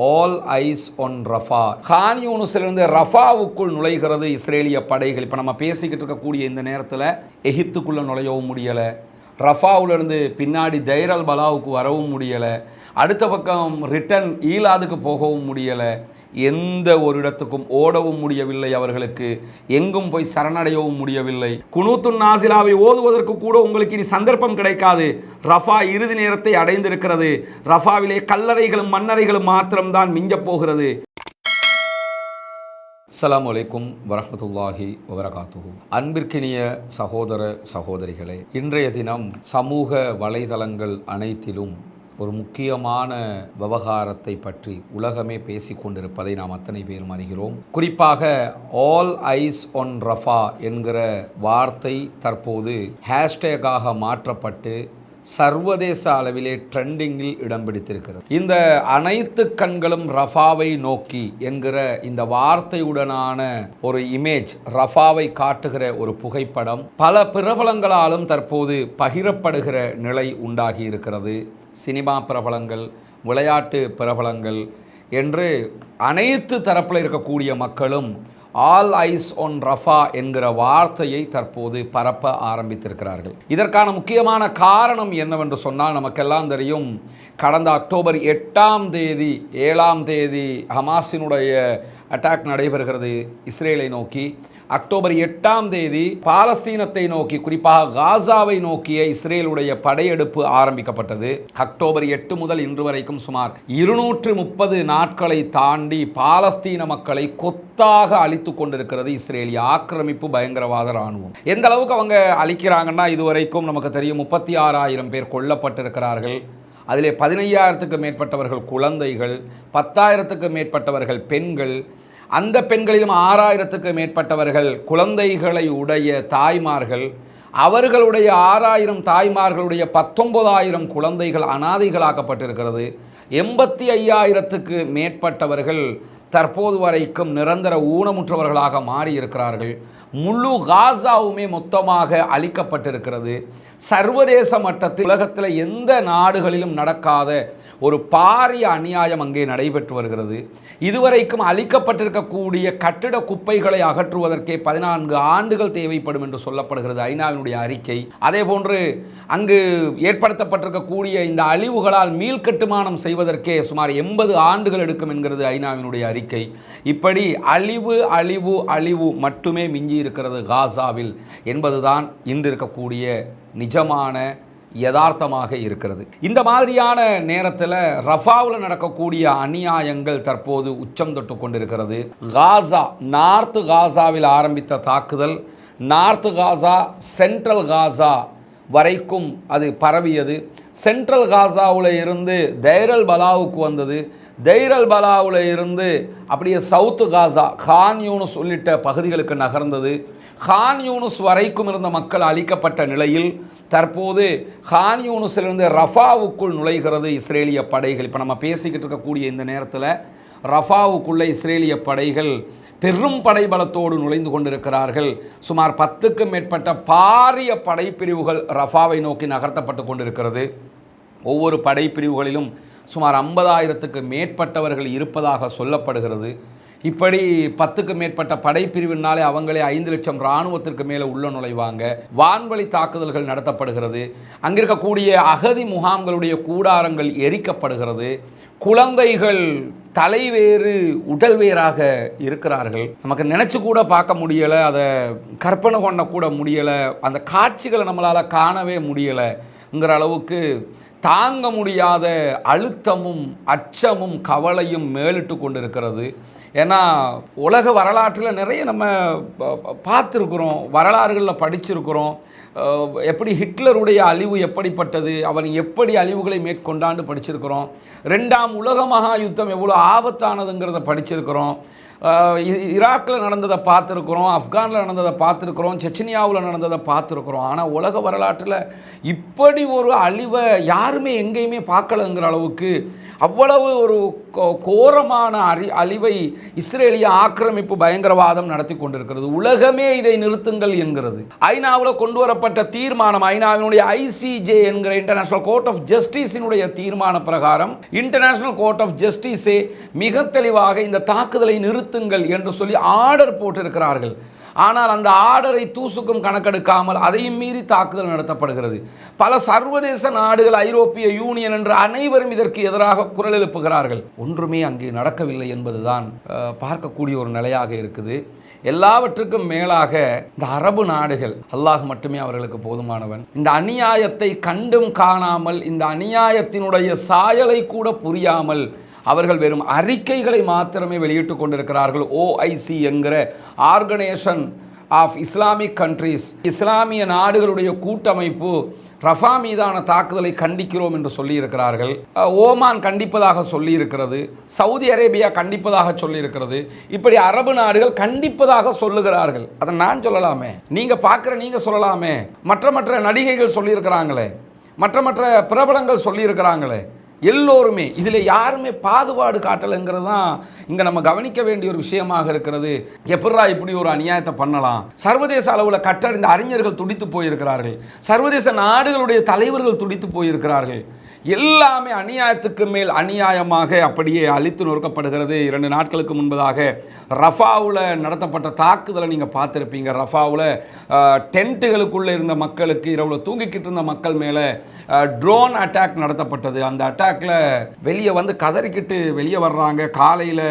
All eyes on Rafah கான் யூனுஸிலிருந்து ரஃபாவுக்குள் நுழைகிறது இஸ்ரேலிய படைகள். இப்போ நம்ம பேசிக்கிட்டு இருக்கக்கூடிய இந்த நேரத்தில் எகிப்துக்குள்ளே நுழையவும் முடியலை. ரஃபாவிலிருந்து பின்னாடி தைரல் பலாவுக்கு வரவும் முடியலை. அடுத்த பக்கம் ரிட்டன் ஈலாதுக்கு போகவும் முடியலை. எந்த ஒரு இடத்துக்கும் ஓடவும் முடியவில்லை அவர்களுக்கு. எங்கும் போய் சரணடையவும் முடியவில்லை. குனூத்துன் நாசிலாவை ஓதுவதற்கு கூட உங்களுக்கு இனி சந்தர்ப்பம் கிடைக்காது. ரஃபா இறுதி நேரத்தை அடைந்திருக்கிறது. ரஃபாவிலே கல்லறைகளும் மண்ணறைகளும் மாத்திரம்தான் மிஞ்சப் போகிறது. அஸ்லாம் வலைக்கும் வரமத்துல்லாஹி வபரகாத்துஹு. அன்பிற்கினிய சகோதர சகோதரிகளே இன்றைய தினம் சமூக வலைதளங்கள் அனைத்திலும் ஒரு முக்கியமான விவகாரத்தை பற்றி உலகமே பேசிக் கொண்டிருப்பதை நாம் அத்தனை பேரும் அறிகிறோம். குறிப்பாக ஆல் ஐஸ் ஒன் ரஃபா என்கிற வார்த்தை தற்போது ஹேஷ்டேகாக மாற்றப்பட்டு சர்வதேச அளவிலே ட்ரெண்டிங்கில் இடம் பிடித்திருக்கிறது. இந்த அனைத்து கண்களும் ரஃபாவை நோக்கி என்கிற இந்த வார்த்தையுடனான ஒரு இமேஜ் ரஃபாவை காட்டுகிற ஒரு புகைப்படம் பல பிரபலங்களாலும் தற்போது பகிரப்படுகிற நிலை உண்டாகி இருக்கிறது. சினிமா பிரபலங்கள் விளையாட்டு பிரபலங்கள் என்று அனைத்து தரப்பில் இருக்கக்கூடிய மக்களும் ஆல் ஐஸ் ஒன் ரஃபா என்கிற வார்த்தையை தற்போது பரப்ப ஆரம்பித்திருக்கிறார்கள். இதற்கான முக்கியமான காரணம் என்னவென்று சொன்னால் நமக்கெல்லாம் தெரியும் கடந்த அக்டோபர் எட்டாம் தேதி ஏழாம் தேதி ஹமாஸினுடைய அட்டாக் நடைபெறுகிறது இஸ்ரேலை நோக்கி. அக்டோபர் எட்டாம் தேதி பாலஸ்தீனத்தை நோக்கி குறிப்பாக காசாவை நோக்கிய இஸ்ரேலுடைய படையெடுப்பு ஆரம்பிக்கப்பட்டது. அக்டோபர் எட்டு முதல் இன்று வரைக்கும் சுமார் இருநூற்று முப்பது நாட்களை தாண்டி பாலஸ்தீன மக்களை கொத்தாக அழித்து கொண்டிருக்கிறது இஸ்ரேலிய ஆக்கிரமிப்பு பயங்கரவாத ராணுவம் எந்த அளவுக்கு அவங்க அழிக்கிறாங்கன்னா இதுவரைக்கும் நமக்கு தெரியும் முப்பத்தி ஆறாயிரம் பேர் கொல்லப்பட்டிருக்கிறார்கள். அதிலே பதினையாயிரத்துக்கு மேற்பட்டவர்கள் குழந்தைகள் பத்தாயிரத்துக்கு மேற்பட்டவர்கள் பெண்கள் அந்த பெண்களிலும் ஆறாயிரத்துக்கு மேற்பட்டவர்கள் குழந்தைகளை உடைய தாய்மார்கள். அவர்களுடைய ஆறாயிரம் தாய்மார்களுடைய பத்தொன்பதாயிரம் குழந்தைகள் அனாதைகளாக்கப்பட்டிருக்கிறது. எண்பத்தி ஐயாயிரத்துக்கு மேற்பட்டவர்கள் தற்போது வரைக்கும் நிரந்தர ஊனமுற்றவர்களாக மாறி இருக்கிறார்கள் முழு காசாவுமே மொத்தமாக அழிக்கப்பட்டிருக்கிறது. சர்வதேச மட்டத்தில் உலகத்தில் எந்த நாடுகளிலும் நடக்காத ஒரு பாரிய அநியாயம் அங்கே நடைபெற்று வருகிறது. இதுவரைக்கும் அளிக்கப்பட்டிருக்கக்கூடிய கட்டிட குப்பைகளை அகற்றுவதற்கே பதினான்கு ஆண்டுகள் தேவைப்படும் என்று சொல்லப்படுகிறது ஐநாவினுடைய அறிக்கை. அதே போன்று அங்கு ஏற்படுத்தப்பட்டிருக்கக்கூடிய இந்த அழிவுகளால் மீள்கட்டுமானம் செய்வதற்கே சுமார் எண்பது ஆண்டுகள் எடுக்கும் என்கிறது ஐநாவினுடைய அறிக்கை. இப்படி அழிவு அழிவு அழிவு மட்டுமே மிஞ்சி இருக்கிறது காசாவில் என்பதுதான் இன்று இருக்கக்கூடிய நிஜமான யதார்த்தமாக இருக்கிறது. இந்த மாதிரியான நேரத்தில் ரஃபாவில் நடக்கக்கூடிய அநியாயங்கள் தற்போது உச்சம் தொட்டு கொண்டிருக்கிறது. காசா நார்த்து காசாவில் ஆரம்பித்த தாக்குதல் நார்த்து காசா சென்ட்ரல் காசா வரைக்கும் அது பரவியது. சென்ட்ரல் காசாவில் இருந்து தைரல் பலாவுக்கு வந்தது. தைரல் பலாவில் இருந்து அப்படியே சவுத்து காசா கான் யூனுஸ் உள்ளிட்ட பகுதிகளுக்கு நகர்ந்தது. ஹான் யூனுஸ் வரைக்கும் இருந்த மக்கள் அழிக்கப்பட்ட நிலையில் தற்போது ஹான் யூனுஸிலிருந்து ரஃபாவுக்குள் நுழைகிறது இஸ்ரேலிய படைகள். இப்போ நம்ம பேசிக்கிட்டு இருக்கக்கூடிய இந்த நேரத்தில் ரஃபாவுக்குள்ளே இஸ்ரேலிய படைகள் பெரும் படைபலத்தோடு நுழைந்து கொண்டிருக்கிறார்கள். சுமார் பத்துக்கும் மேற்பட்ட பாரிய படைப்பிரிவுகள் ரஃபாவை நோக்கி நகர்த்தப்பட்டு கொண்டிருக்கிறது. ஒவ்வொரு படைப்பிரிவுகளிலும் சுமார் ஐம்பதாயிரத்துக்கு மேற்பட்டவர்கள் இருப்பதாக சொல்லப்படுகிறது. இப்படி பத்துக்கு மேற்பட்ட படைப்பிரிவினாலே அவங்களே ஐந்து லட்சம் இராணுவத்திற்கு மேலே உள்ள நுழைவாங்க. வான்வழி தாக்குதல்கள் நடத்தப்படுகிறது. அங்கிருக்கக்கூடிய அகதி முகாம்களுடைய கூடாரங்கள் எரிக்கப்படுகிறது. குழந்தைகள் தலைவேறு உடல் வேறாக இருக்கிறார்கள். நமக்கு நினச்சி கூட பார்க்க முடியலை அதை கற்பனை கொண்ட கூட முடியலை அந்த காட்சிகளை நம்மளால் காணவே முடியலைங்கிற அளவுக்கு தாங்க முடியாத அழுத்தமும் அச்சமும் கவலையும் மேலிட்டு கொண்டிருக்கிறது. ஏன்னா உலக வரலாற்றில் நிறைய நம்ம பார்த்துருக்குறோம். வரலாறுகளில் படிச்சிருக்கிறோம். எப்படி ஹிட்லருடைய அழிவு எப்படிப்பட்டது அவன் எப்படி அழிவுகளை மேற்கொண்டாண்டு படிச்சிருக்கிறோம். ரெண்டாம் உலக மகா யுத்தம் எவ்வளோ ஆபத்தானதுங்கிறத படிச்சிருக்கிறோம். ஈராக்கில் நடந்ததை பார்த்துருக்குறோம் ஆப்கானில் நடந்ததை பார்த்துருக்குறோம் செச்சனியாவில் நடந்ததை பார்த்துருக்குறோம். ஆனால் உலக வரலாற்றில் இப்படி ஒரு அழிவை யாருமே எங்கேயுமே பார்க்கலங்கிற அளவுக்கு அவ்வளவு ஒரு கோ- கோரமான அறி அழிவை இஸ்ரேலிய ஆக்கிரமிப்பு பயங்கரவாதம் நடத்தி கொண்டிருக்கிறது. உலகமே இதை நிறுத்துங்கள் என்கிறது. ஐநாவில் கொண்டு வரப்பட்ட தீர்மானம் ஐநாவினுடைய ஐசிஜே என்கிற இன்டர்நேஷனல் கோர்ட் ஆஃப் ஜஸ்டிஸினுடைய தீர்மான பிரகாரம் இன்டர்நேஷனல் கோர்ட் ஆஃப் ஜஸ்டிஸே மிக தெளிவாக இந்த தாக்குதலை நிறுத்துங்கள் என்று சொல்லி ஆர்டர் போட்டிருக்கிறார்கள். ஆனால் அந்த ஆர்டரை தூசுக்கும் கணக்கெடுக்காமல் அதையும் மீறி தாக்குதல் நடத்தப்படுகிறது. பல சர்வதேச நாடுகள் ஐரோப்பிய யூனியன் என்று அனைவரும் இதற்கு எதிராக குரல் எழுப்புகிறார்கள். ஒன்றுமே அங்கே நடக்கவில்லை என்பதுதான் பார்க்கக்கூடிய ஒரு நிலையாக இருக்குது. எல்லாவற்றுக்கும் மேலாக இந்த அரபு நாடுகள் அல்லாஹ் மட்டுமே அவர்களுக்கு போதுமானவன். இந்த அநியாயத்தை கண்டும் காணாமல் இந்த அநியாயத்தினுடைய சாயலை கூட புரியாமல் அவர்கள் வெறும் அறிக்கைகளை மாத்திரமே வெளியிட்டு கொண்டிருக்கிறார்கள். ஓஐசி என்கிற ஆர்கனைசேஷன் ஆஃப் இஸ்லாமிக் கண்ட்ரீஸ் இஸ்லாமிய நாடுகளுடைய கூட்டமைப்பு ரஃபா மீதான தாக்குதலை கண்டிக்கிறோம் என்று சொல்லியிருக்கிறார்கள். ஓமான் கண்டிப்பதாக சொல்லியிருக்கிறது. சவுதி அரேபியா கண்டிப்பதாக சொல்லியிருக்கிறது. இப்படி அரபு நாடுகள் கண்டிப்பதாக சொல்லுகிறார்கள். அதை நான் சொல்லலாமே. நீங்கள் பார்க்குற நீங்கள் சொல்லலாமே. மற்ற மற்ற நடிகைகள் சொல்லியிருக்கிறாங்களே. மற்ற மற்ற பிரபலங்கள் சொல்லியிருக்கிறாங்களே. எல்லோருமே இதில் யாருமே பாகுபாடு காட்டலைங்கிறது தான் இங்கே நம்ம கவனிக்க வேண்டிய ஒரு விஷயமாக இருக்கிறது. எப்படா இப்படி ஒரு அநியாயத்தை பண்ணலாம்? சர்வதேச அளவில் கட்டடைந்த அறிஞர்கள் துடித்து போயிருக்கிறார்கள். சர்வதேச நாடுகளுடைய தலைவர்கள் துடித்து போயிருக்கிறார்கள். எல்லாமே அநியாயத்துக்கு மேல் அநியாயமாக அப்படியே அழித்து நொறுக்கப்படுகிறது. இரண்டு நாட்களுக்கு முன்பதாக ரஃபாவில் நடத்தப்பட்ட தாக்குதலை நீங்கள் பார்த்துருப்பீங்க. ரஃபாவில் டென்ட்டுகளுக்குள்ளே இருந்த மக்களுக்கு இரவில் தூங்கிக்கிட்டு இருந்த மக்கள் மேலே ட்ரோன் அட்டாக் நடத்தப்பட்டது. அந்த அட்டாக்ல வெளியே வந்து கதறிக்கிட்டு வெளியே வர்றாங்க. காலையில்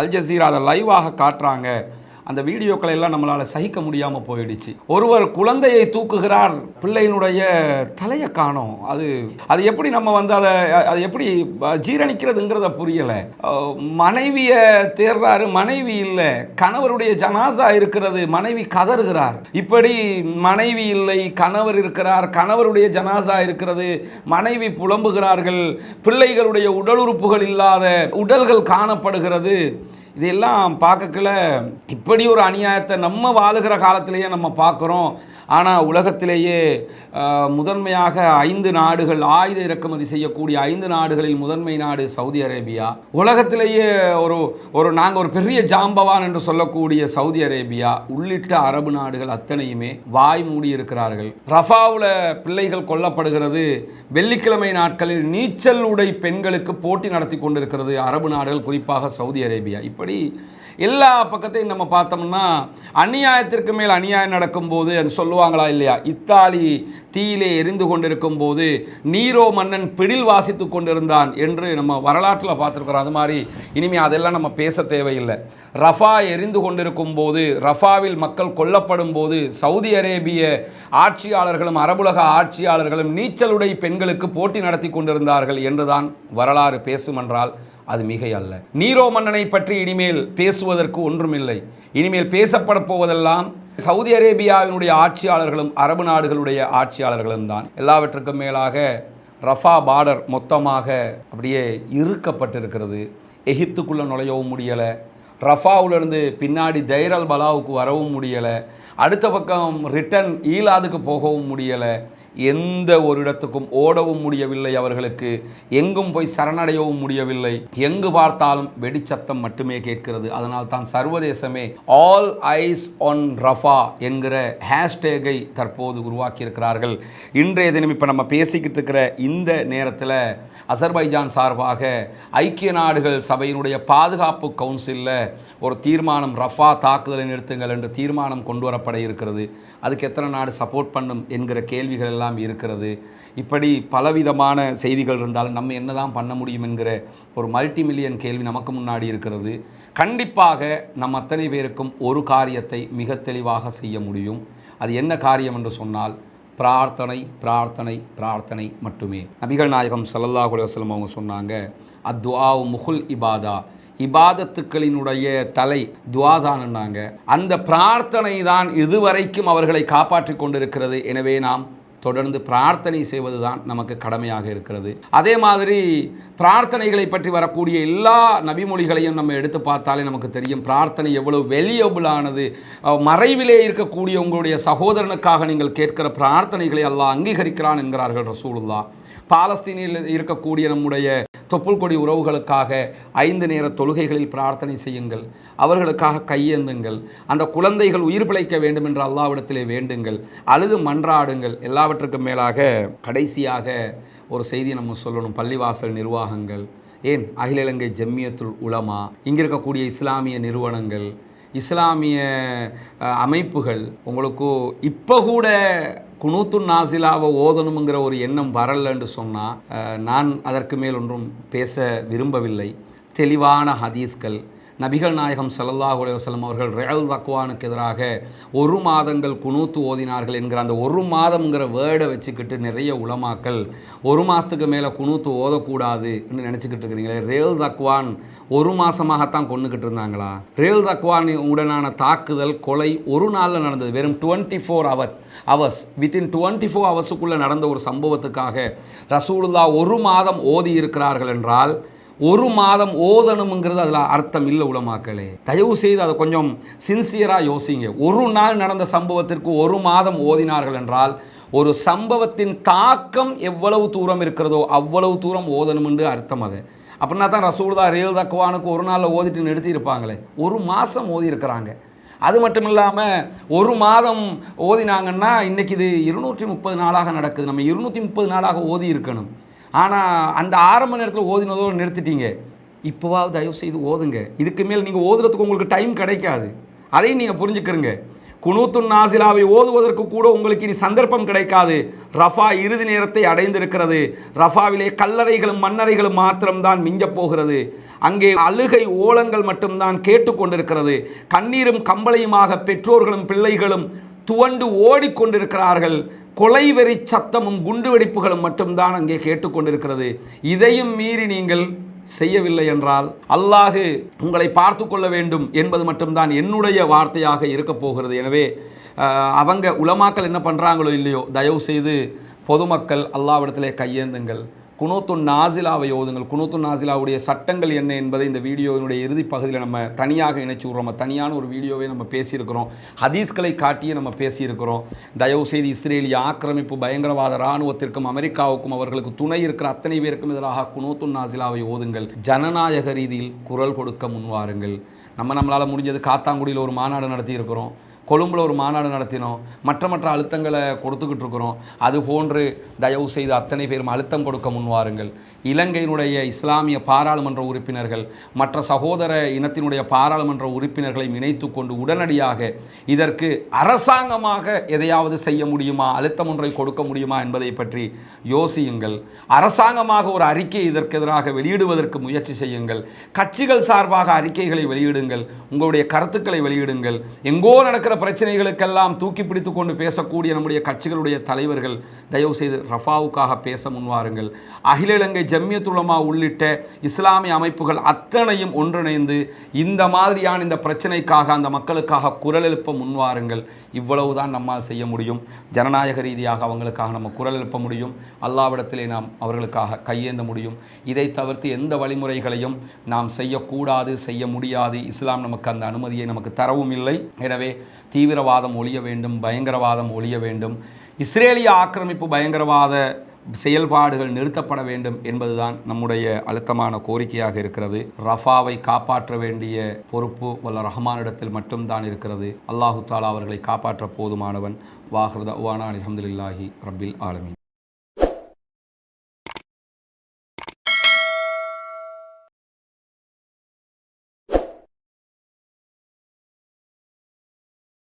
அல் ஜசீரா அதை லைவாக காட்டுறாங்க. அந்த வீடியோக்களை எல்லாம் நம்மளால் சகிக்க முடியாமல் போயிடுச்சு. ஒருவர் குழந்தையை தூக்குகிறார் பிள்ளையினுடைய தலையை காணோம். அது அது எப்படி நம்ம வந்து அதை அது எப்படி ஜீரணிக்கிறதுங்கிறத புரியலை. மனைவியை தேர்றாரு மனைவி இல்லை. கணவருடைய ஜனாசா இருக்கிறது மனைவி கதறுகிறார். இப்படி மனைவி இல்லை கணவர் இருக்கிறார் கணவருடைய ஜனாசா இருக்கிறது மனைவி புலம்புகிறார்கள் பிள்ளைகளுடைய உடல் உறுப்புகள் இல்லாத உடல்கள் காணப்படுகிறது. இதெல்லாம் பார்க்கக்குள்ள இப்படி ஒரு அநியாயத்தை நம்ம வாழுகிற காலத்திலேயே நம்ம பார்க்குறோம். ஆனால் உலகத்திலேயே முதன்மையாக ஐந்து நாடுகள் ஆயுத இறக்குமதி செய்யக்கூடிய ஐந்து நாடுகளில் முதன்மை நாடு சவுதி அரேபியா. உலகத்திலேயே ஒரு ஒரு நாங்கள் ஒரு பெரிய ஜாம்பவான் என்று சொல்லக்கூடிய சவுதி அரேபியா உள்ளிட்ட அரபு நாடுகள் அத்தனையுமே வாய் மூடி இருக்கிறார்கள். ரஃபாவில் பிள்ளைகள் கொல்லப்படுகிறது. வெள்ளிக்கிழமை நாட்களில் நீச்சல் உடை பெண்களுக்கு போட்டி நடத்தி கொண்டிருக்கிறது அரபு நாடுகள் குறிப்பாக சவுதி அரேபியா. இப்படி எல்லா பக்கத்தையும் நம்ம பார்த்தோம்னா அநியாயத்திற்கு மேல் அநியாயம் நடக்கும்போது அது சொல்லுவாங்களா இல்லையா? இத்தாலி தீயிலே எரிந்து கொண்டிருக்கும் போது நீரோ மன்னன் பிடில் வாசித்து கொண்டிருந்தான் என்று நம்ம வரலாற்றில் பார்த்துருக்குறோம். அது மாதிரி இனிமே அதெல்லாம் நம்ம பேச தேவையில்லை. ரஃபா எரிந்து கொண்டிருக்கும் போது ரஃபாவில் மக்கள் கொல்லப்படும் போது சவுதி அரேபிய ஆட்சியாளர்களும் அரபுலக ஆட்சியாளர்களும் நீச்சலுடை பெண்களுக்கு போட்டி நடத்தி கொண்டிருந்தார்கள் என்றுதான் வரலாறு பேசுமென்றால் அது மிகை அல்ல. நீரோ மன்னனை பற்றி இனிமேல் பேசுவதற்கு ஒன்றுமில்லை. இனிமேல் பேசப்பட போவதெல்லாம் சவுதி அரேபியாவினுடைய ஆட்சியாளர்களும் அரபு நாடுகளுடைய ஆட்சியாளர்களும் தான். எல்லாவற்றுக்கும் மேலாக ரஃபா பார்டர் மொத்தமாக அப்படியே இறுக்கப்பட்டிருக்கிறது. எகிப்துக்குள்ளே நுழையவும் முடியலை. ரஃபாவிலிருந்து பின்னாடி தைரல் பலாவுக்கு வரவும் முடியலை. அடுத்த பக்கம் ரிட்டன் ஈலாதுக்கு போகவும் முடியலை. எந்த ஒரு இடத்துக்கும் ஓடவும் முடியவில்லை அவர்களுக்கு. எங்கும் போய் சரணடையவும் முடியவில்லை. எங்கு பார்த்தாலும் வெடிச்சத்தம் மட்டுமே கேட்கிறது. அதனால் தான் சர்வதேசமே ஆல் ஐஸ் ஆன் ரஃபா என்கிற ஹேஷ்டேகை தற்போது உருவாக்கியிருக்கிறார்கள். இன்றைய தினம் இப்போ நம்ம பேசிக்கிட்டு இருக்கிற இந்த நேரத்தில் அசர்பைஜான் சார்பாக ஐக்கிய நாடுகள் சபையினுடைய பாதுகாப்பு கவுன்சிலில் ஒரு தீர்மானம் ரஃபா தாக்குதலை நிறுத்துங்கள் என்று தீர்மானம் கொண்டு வரப்பட இருக்கிறது. அதுக்கு எத்தனை நாடு சப்போர்ட் பண்ணும் என்கிற கேள்விகள் எல்லாம் இருக்கிறது. இப்படி பலவிதமான செய்திகள் இருந்தாலும் நம்ம என்ன தான் பண்ண முடியும் என்கிற ஒரு மல்டி மில்லியன் கேள்வி நமக்கு முன்னாடி இருக்கிறது. கண்டிப்பாக நம் அத்தனை பேருக்கும் ஒரு காரியத்தை மிக தெளிவாக செய்ய முடியும். அது என்ன காரியம் என்று சொன்னால் பிரார்த்தனை பிரார்த்தனை பிரார்த்தனை மட்டுமே. நபிகள் நாயகம் சல்லல்லாஹ் அலுவலம் அவங்க சொன்னாங்க அத்வாவு முகுல் இபாதா. இபாதத்துக்களினுடைய தலை துவாதானாங்க அந்த பிரார்த்தனை தான் இதுவரைக்கும் அவர்களை காப்பாற்றி கொண்டிருக்கிறது. எனவே நாம் தொடர்ந்து பிரார்த்தனை செய்வது தான் நமக்கு கடமையாக இருக்கிறது. அதே மாதிரி பிரார்த்தனைகளை பற்றி வரக்கூடிய எல்லா நபிமொழிகளையும் நம்ம எடுத்து பார்த்தாலே நமக்கு தெரியும். பிரார்த்தனை எவ்வளவு வெளியபுலானது மறைவிலே இருக்கக்கூடிய உங்களுடைய சகோதரனுக்காக நீங்கள் கேட்கிற பிரார்த்தனைகளை எல்லாம் அங்கீகரிக்கிறான் என்கிறார்கள் ரசூலுல்லா பாலஸ்தீனில் இருக்கக்கூடிய நம்முடைய தொப்புள் கொடி உறவுகளுக்காக ஐந்து நேர தொழுகைகளில் பிரார்த்தனை செய்யுங்கள். அவர்களுக்காக கையேந்துங்கள். அந்த குழந்தைகள் உயிர் பிழைக்க வேண்டும் என்று அல்லாவிடத்திலே வேண்டுங்கள். அழுது மன்றாடுங்கள். எல்லாவற்றுக்கும் மேலாக கடைசியாக ஒரு செய்தி நம்ம சொல்லணும். பள்ளிவாசல் நிர்வாகங்கள். ஏன்? அகில இலங்கை ஜம்மியத்துல் உலமா. இங்கே இருக்கக்கூடிய இஸ்லாமிய நிறுவனங்கள். இஸ்லாமிய அமைப்புகள். உங்களுக்கு இப்போ கூட குனூத்து நாசிலாவை ஓதணுங்கிற ஒரு எண்ணம் வரலன்னு சொன்னால் நான் அதற்கு மேல் ஒன்றும் பேச விரும்பவில்லை. தெளிவான ஹதீஸ்கள் நபிகள் நாயகம் சல்லல்லாஹ் அலைஹி அவர்கள் ரேல் தக்வானுக்கு எதிராக ஒரு மாதங்கள் குணூத்து ஓதினார்கள் என்கிற அந்த ஒரு மாதம்ங்கிற வேர்டை வச்சுக்கிட்டு நிறைய உலமாக்கள் ஒரு மாதத்துக்கு மேலே குனூத்து ஓதக்கூடாதுன்னு நினச்சிக்கிட்டு இருக்கிறீங்களே ரேல் தக்வான் ஒரு மாதமாகத்தான் கொண்டுக்கிட்டு இருந்தாங்களா? ரேல் தக்வான் உடனான தாக்குதல் கொலை ஒரு நாளில் நடந்தது வெறும் twenty four hour hours within twenty four அவர்ஸுக்குள்ளே நடந்த ஒரு சம்பவத்துக்காக ரசூலுல்லா ஒரு மாதம் ஓதி இருக்கிறார்கள் என்றால் ஒரு மாதம் ஓதணுங்கிறது அதில் அர்த்தம் இல்லை உலமாக்களே. தயவு செய்து அதை கொஞ்சம் சின்சியராக யோசிங்க. ஒரு நாள் நடந்த சம்பவத்திற்கு ஒரு மாதம் ஓதினார்கள் என்றால் ஒரு சம்பவத்தின் தாக்கம் எவ்வளவு தூரம் இருக்கிறதோ அவ்வளவு தூரம் ஓதணும்னு அர்த்தம் அது. அப்படின்னா தான் ரசூல்தா ரேல் தக்குவானுக்கு ஒரு நாளில் ஓதிட்டு நிறுத்தி இருப்பாங்களே ஒரு மாதம் ஓதி இருக்கிறாங்க. அது மட்டும் இல்லாமல் ஒரு மாதம் ஓதினாங்கன்னா இன்னைக்கு இது இருநூற்றி முப்பது நாளாக நடக்குது. நம்ம இருநூற்றி முப்பது நாளாக ஓதி இருக்கணும். ஆனால் அந்த ஆரம்ப நேரத்தில் ஓதினதோடு நிறுத்திட்டீங்க. இப்போவாவது தயவு செய்து ஓதுங்க. இதுக்கு மேல் நீங்கள் ஓதுறதுக்கு உங்களுக்கு டைம் கிடைக்காது. அதையும் நீங்கள் புரிஞ்சுக்கிறங்க. குனூத்து நாசிலாவை ஓதுவதற்கு கூட உங்களுக்கு இனி சந்தர்ப்பம் கிடைக்காது. ரஃபா இறுதி நேரத்தை அடைந்திருக்கிறது. ரஃபாவிலே கல்லறைகளும் மண்ணறைகளும் மாத்திரம்தான் மிஞ்சப் போகிறது. அங்கே அழுகை ஓலங்கள் மட்டும்தான் கேட்டுக்கொண்டிருக்கிறது. கண்ணீரும் கம்பளையுமாக பெற்றோர்களும் பிள்ளைகளும் துவண்டு ஓடிக்கொண்டிருக்கிறார்கள். கொலைவெறி சத்தமும் குண்டுவெடிப்புகளும் மட்டும்தான் அங்கே கேட்டுக்கொண்டிருக்கிறது. இதையும் மீறி நீங்கள் செய்யவில்லை என்றால் அல்லாஹு உங்களை பார்த்து கொள்ள வேண்டும் என்பது மட்டும்தான் என்னுடைய வார்த்தையாக இருக்கப் போகிறது. எனவே அவங்க உலமாக்கள் என்ன பண்ணுறாங்களோ இல்லையோ தயவு செய்து பொதுமக்கள் அல்லாவிடத்திலே கையேந்துங்கள். குனூத்து நாசிலாவை ஓதுங்கள். குனோத்துன் நாசிலாவுடைய சட்டங்கள் என்ன என்பதை இந்த வீடியோவினுடைய இறுதி பகுதியில் நம்ம தனியாக இணைச்சு விட்றோம். நம்ம தனியான ஒரு வீடியோவை நம்ம பேசியிருக்கிறோம். ஹதீஸ்களை காட்டியே நம்ம பேசியிருக்கிறோம். தயவு செய்து இஸ்ரேலிய ஆக்கிரமிப்பு பயங்கரவாத இராணுவத்திற்கும் அமெரிக்காவுக்கும் அவர்களுக்கு துணை இருக்கிற அத்தனை பேருக்கும் எதிராக குனோத்துன் நாசிலாவை ஓதுங்கள். ஜனநாயக ரீதியில் குரல் கொடுக்க முன்வாருங்கள் நம்ம நம்மளால் முடிஞ்சது காத்தாங்குடியில் ஒரு மாநாடு நடத்தியிருக்கிறோம். கொழும்புல ஒரு மாநாடு நடத்தினோம். மற்ற மற்ற அழுத்தங்களை கொடுத்துக்கிட்டு இருக்கிறோம். அது போன்று தயவு செய்து அத்தனை பேரும் அழுத்தம் கொடுக்க முன்வாருங்கள் இலங்கையினுடைய இஸ்லாமிய பாராளுமன்ற உறுப்பினர்கள் மற்ற சகோதர இனத்தினுடைய பாராளுமன்ற உறுப்பினர்களை இணைத்து கொண்டு உடனடியாக இதற்கு அரசாங்கமாக எதையாவது செய்ய முடியுமா அழுத்தம் ஒன்றை கொடுக்க முடியுமா என்பதை பற்றி யோசியுங்கள். அரசாங்கமாக ஒரு அறிக்கை இதற்கு எதிராக வெளியிடுவதற்கு முயற்சி செய்யுங்கள். கட்சிகள் சார்பாக அறிக்கைகளை வெளியிடுங்கள். உங்களுடைய கருத்துக்களை வெளியிடுங்கள். எங்கோ நடக்கிற பிரச்சனைகளுக்கெல்லாம் தூக்கி பிடித்து கொண்டு பேசக்கூடிய நம்முடைய கட்சிகளுடைய தலைவர்கள் தயவு செய்து ரஃபாவுக்காக பேச முன்வாருங்கள். அகில இலங்கை ஜம்யத்துலமா உள்ளிட்ட இஸ்லாமிய அமைப்புகள் அத்தனையும் ஒன்றிணைந்து இந்த மாதிரியான இந்த பிரச்சனைக்காக அந்த மக்களுக்காக குரல் எழுப்ப முன்வாருங்கள். இவ்வளவுதான் நம்மால் செய்ய முடியும். ஜனநாயக ரீதியாக அவங்களுக்காக நம்ம குரல் எழுப்ப முடியும். அல்லாவிடத்திலே நாம் அவர்களுக்காக கையேந்த முடியும். இதை தவிர்த்து எந்த வழிமுறைகளையும் நாம் செய்யக்கூடாது செய்ய முடியாது. இஸ்லாம் நமக்கு அந்த அனுமதியை நமக்கு தரவும் இல்லை. எனவே தீவிரவாதம் ஒழிய வேண்டும் பயங்கரவாதம் ஒழிய வேண்டும் இஸ்ரேலிய ஆக்கிரமிப்பு பயங்கரவாத செயல்பாடுகள் நிறுத்தப்பட வேண்டும் என்பதுதான் நம்முடைய அழுத்தமான கோரிக்கையாக இருக்கிறது. ரஃபாவை காப்பாற்ற வேண்டிய பொறுப்பு வல்ல ரஹ்மானிடத்தில் மட்டும்தான் இருக்கிறது. அல்லாஹு தாலா அவர்களை காப்பாற்ற போதுமானவன். வாஹ்ரத உவானா அலமதுல்லாஹி ரபில் ஆலமீன்.